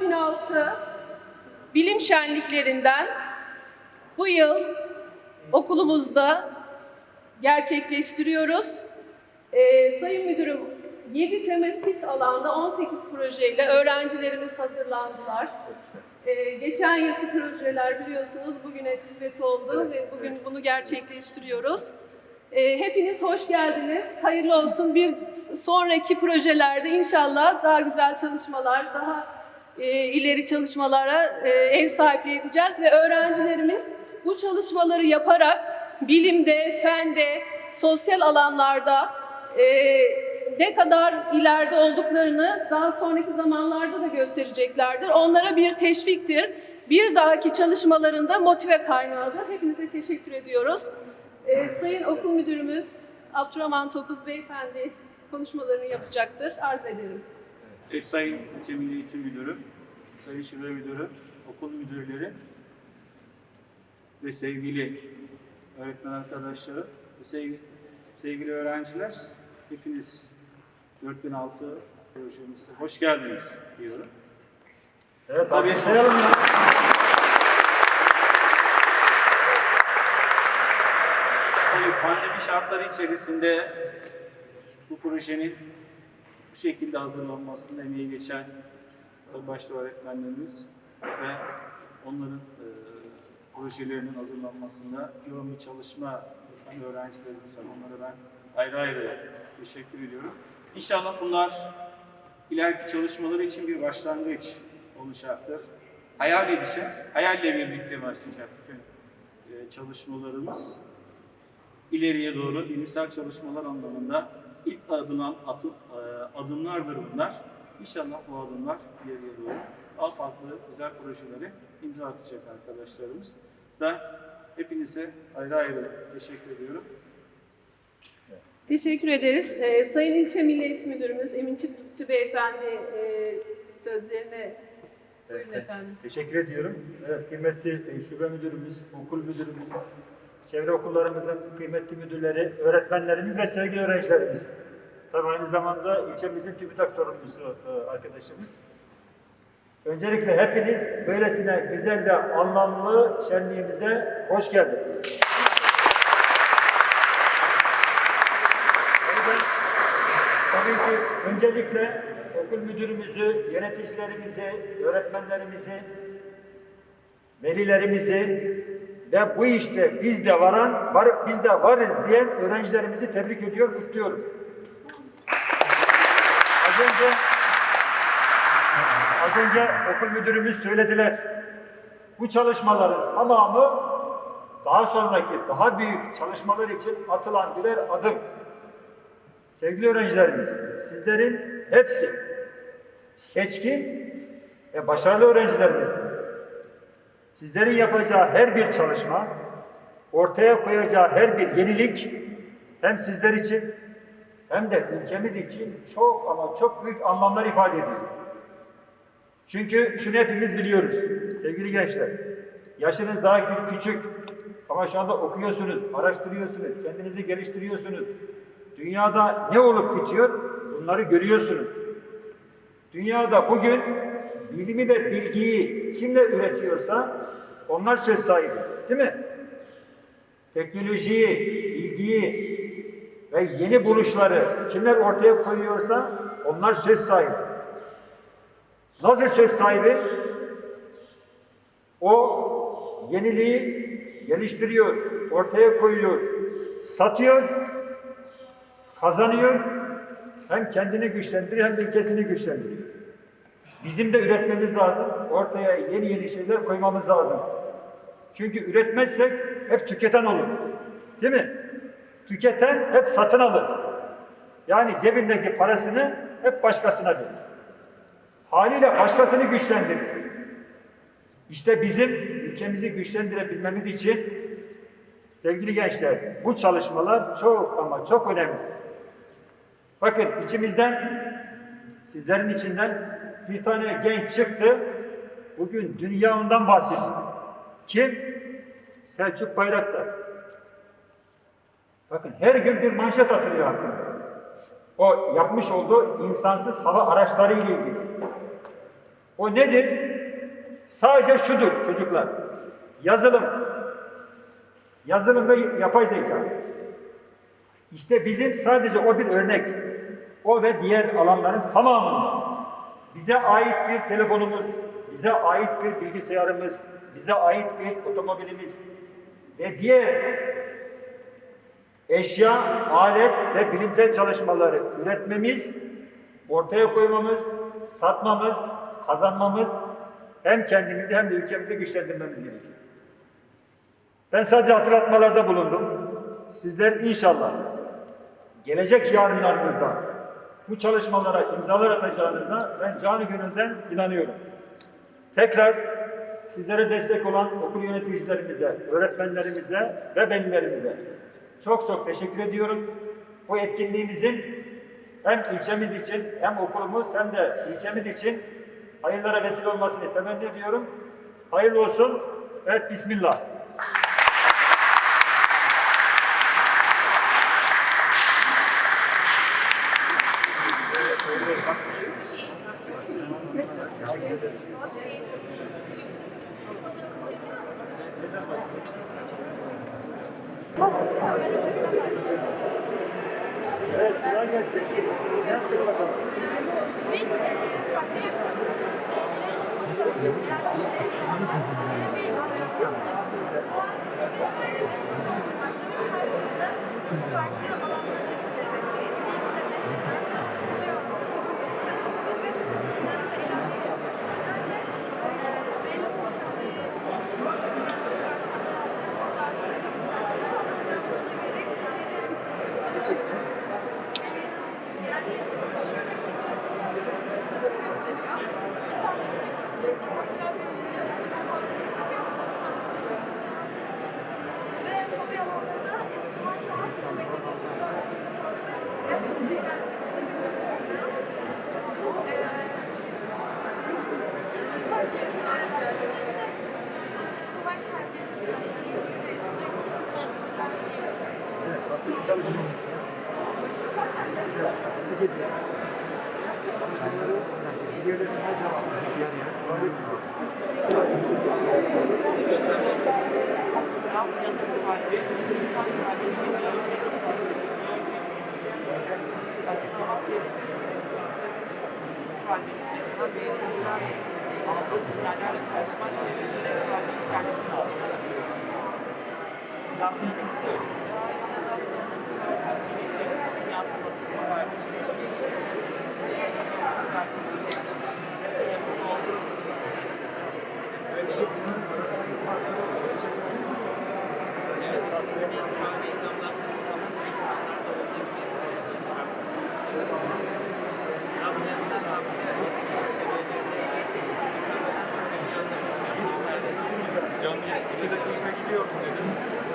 ...2006 bilim şenliklerinden bu yıl okulumuzda gerçekleştiriyoruz. Ee, Sayın Müdürüm, 7 tematik alanda 18 projeyle öğrencilerimiz hazırlandılar. Ee, geçen yılki projeler biliyorsunuz bugüne kısmet oldu ve bugün bunu gerçekleştiriyoruz. Ee, hepiniz hoş geldiniz. Hayırlı olsun. Bir sonraki projelerde inşallah daha güzel çalışmalar, daha e, ileri çalışmalara e, ev sahipliği edeceğiz ve öğrencilerimiz bu çalışmaları yaparak bilimde, fende, sosyal alanlarda e, ne kadar ileride olduklarını daha sonraki zamanlarda da göstereceklerdir. Onlara bir teşviktir. Bir dahaki çalışmalarında motive kaynağıdır. Hepinize teşekkür ediyoruz. E, Sayın Okul Müdürümüz Abdurrahman Topuz Beyefendi konuşmalarını yapacaktır. Arz ederim. Evet, Sayın Milli Eğitim Müdürü, Sayın Şube Müdürü, okul müdürleri ve sevgili öğretmen arkadaşlarım ve sevgili, sevgili öğrenciler, hepiniz 4006 projemize hoş geldiniz diyorum. Evet, Tabii. başlayalım ya. Tabii pandemi şartları içerisinde bu projenin bu şekilde hazırlanmasında emeği geçen başta öğretmenlerimiz ve onların e, projelerinin hazırlanmasında yoğun bir çalışma öğrencilerimiz var. Onlara ben ayrı ayrı teşekkür ediyorum. İnşallah bunlar ileriki çalışmaları için bir başlangıç olacaktır. Hayal edeceğiz. Hayalle birlikte başlayacak bütün e, çalışmalarımız ileriye doğru bilimsel çalışmalar anlamında ilk adılan atı, e, adımlardır bunlar. İnşallah bu adımlar ileriye doğru daha farklı güzel projelere imza atacak arkadaşlarımız. Ben hepinize ayrı ayrı teşekkür ediyorum. Teşekkür ederiz. Ee, Sayın İlçe Milli Eğitim Müdürümüz Emin Çıpçı Beyefendi e, sözlerine buyurun Evet, efendim. Teşekkür ediyorum. Evet, kıymetli e, şube müdürümüz, okul müdürümüz, çevre okullarımızın kıymetli müdürleri, öğretmenlerimiz ve sevgili öğrencilerimiz. Tabii aynı zamanda ilçemizin TÜBİTAK sorumlusu e, arkadaşımız. Öncelikle hepiniz böylesine güzel ve anlamlı şenliğimize hoş geldiniz. Tabii ben- Ki öncelikle okul müdürümüzü, yöneticilerimizi, öğretmenlerimizi, velilerimizi ve bu işte biz de varan, var, biz de varız diyen öğrencilerimizi tebrik ediyor, kutluyorum. Az önce az önce okul müdürümüz söylediler. Bu çalışmaların tamamı daha sonraki, daha büyük çalışmalar için atılan birer adım. Sevgili öğrencilerimiz, sizlerin hepsi seçkin ve başarılı öğrencilerimizsiniz. Sizlerin yapacağı her bir çalışma, ortaya koyacağı her bir yenilik hem sizler için hem de ülkemiz için çok ama çok büyük anlamlar ifade ediyor. Çünkü şunu hepimiz biliyoruz sevgili gençler. Yaşınız daha küçük ama şu anda okuyorsunuz, araştırıyorsunuz, kendinizi geliştiriyorsunuz. Dünyada ne olup bitiyor bunları görüyorsunuz. Dünyada bugün bilimi ve bilgiyi kimle üretiyorsa onlar söz sahibi. Değil mi? Teknolojiyi, bilgiyi ve yeni buluşları kimler ortaya koyuyorsa onlar söz sahibi. Nasıl söz sahibi? O yeniliği geliştiriyor, ortaya koyuyor, satıyor, kazanıyor, hem kendini güçlendiriyor hem de ülkesini güçlendiriyor. Bizim de üretmemiz lazım, ortaya yeni yeni şeyler koymamız lazım. Çünkü üretmezsek hep tüketen oluruz. Değil mi? Tüketen hep satın alır. Yani cebindeki parasını hep başkasına verir. Haliyle başkasını güçlendirir. İşte bizim ülkemizi güçlendirebilmemiz için sevgili gençler bu çalışmalar çok ama çok önemli. Bakın içimizden, sizlerin içinden bir tane genç çıktı. Bugün dünya ondan bahsediyor. Kim? Selçuk Bayraktar. Bakın her gün bir manşet atılıyor hakkında. O yapmış olduğu insansız hava araçları ile ilgili. O nedir? Sadece şudur çocuklar. Yazılım. Yazılım ve yapay zeka. İşte bizim sadece o bir örnek. O ve diğer alanların tamamında bize ait bir telefonumuz, bize ait bir bilgisayarımız, bize ait bir otomobilimiz ve diğer eşya, alet ve bilimsel çalışmaları üretmemiz, ortaya koymamız, satmamız, kazanmamız hem kendimizi hem de ülkemizi güçlendirmemiz gerekiyor. Ben sadece hatırlatmalarda bulundum. Sizler inşallah gelecek yarınlarımızda bu çalışmalara imzalar atacağınıza ben canı gönülden inanıyorum. Tekrar sizlere destek olan okul yöneticilerimize, öğretmenlerimize ve velilerimize çok çok teşekkür ediyorum. Bu etkinliğimizin hem ilçemiz için hem okulumuz hem de ülkemiz için hayırlara vesile olmasını temenni ediyorum. Hayırlı olsun. Evet, Bismillah. Evet, kolay gelsin. Ne yaptık bakalım? Biz e, farklı yaşlarımızda başarılı Çalışıyoruz. Tebrik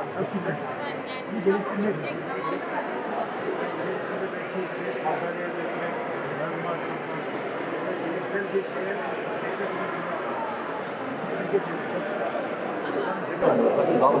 Çok güzel. Yani, geliştirmek. Haberleri vermek, yazmak, bilimsel bir şeye, şeyde. Çok güzel. Ama,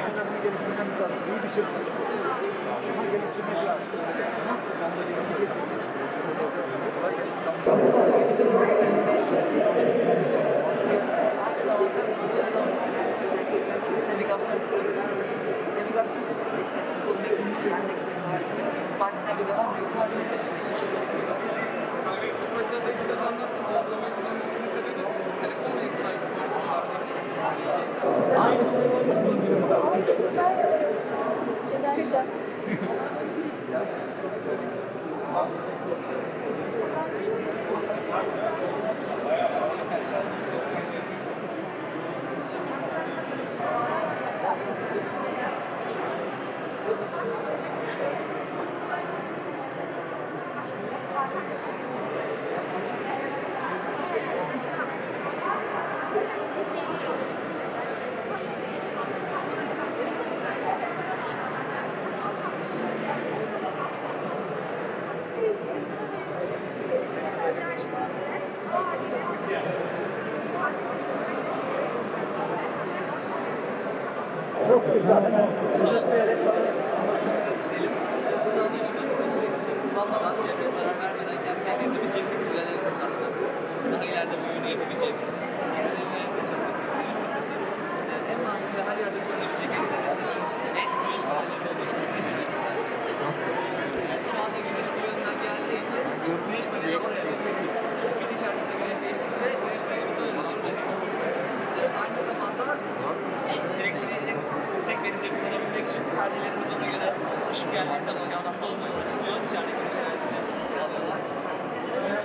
lazım. Bir bir de bunu geliştirmemiz lazım. İyi bir şey. Bunu geliştirmek lazım. navigasyon sistemi navigasyon sistemi işte Google Maps, Yandex var. Farklı navigasyon yollarını üretmeye çalışıyor. Ben zaten kısaca anlattım. Bu uygulamayı kullanmamızın sebebi telefonla Çok perdelerimiz ona göre ışık geldiği zaman adapte olmaya açılıyor içerideki enerjisini alıyorlar. Ee,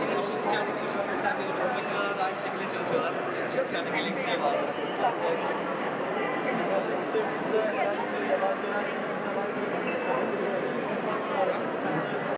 Yine ışık içerideki ışık sistemleri bu makineler aynı şekilde çalışıyorlar. Işık içerideki elektrikler var. Sistemimizde yabancı enerji sistemler çalışıyor.